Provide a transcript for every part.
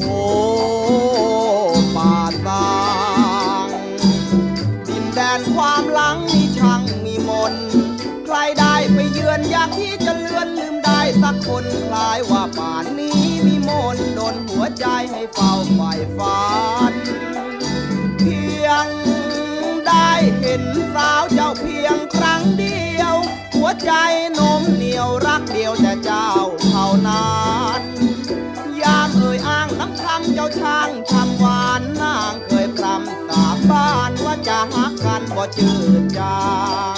โอ้ป่าสางดินแดนความหลัง เลือนลืมได้สักคนคลายว่าป่านนี้มีมนต์ดนหัวใจให้เฝ้าใฝ่ฝัน เพียงได้เห็นสาวเจ้าเพียงครั้งเดียว หัวใจนมเหนียวรักเดียวแต่เจ้าเท่านั้นยามเอ่ยอ้างน้ำคำเจ้าช่างชำหวานนางเคยพรำสาบานว่าจะหักกันบ่จืดจาง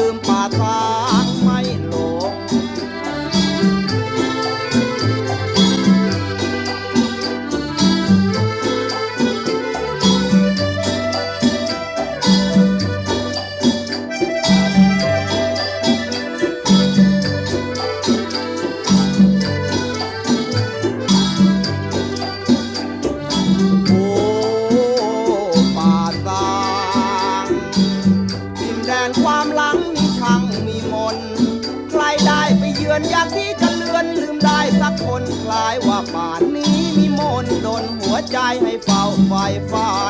ลืมป่าสาากที่จะเลือนลืมได้สักคนคล้ายว่าป่านนี้มีมนต์ดนหัวใจให้เฝ้าไฟฝัน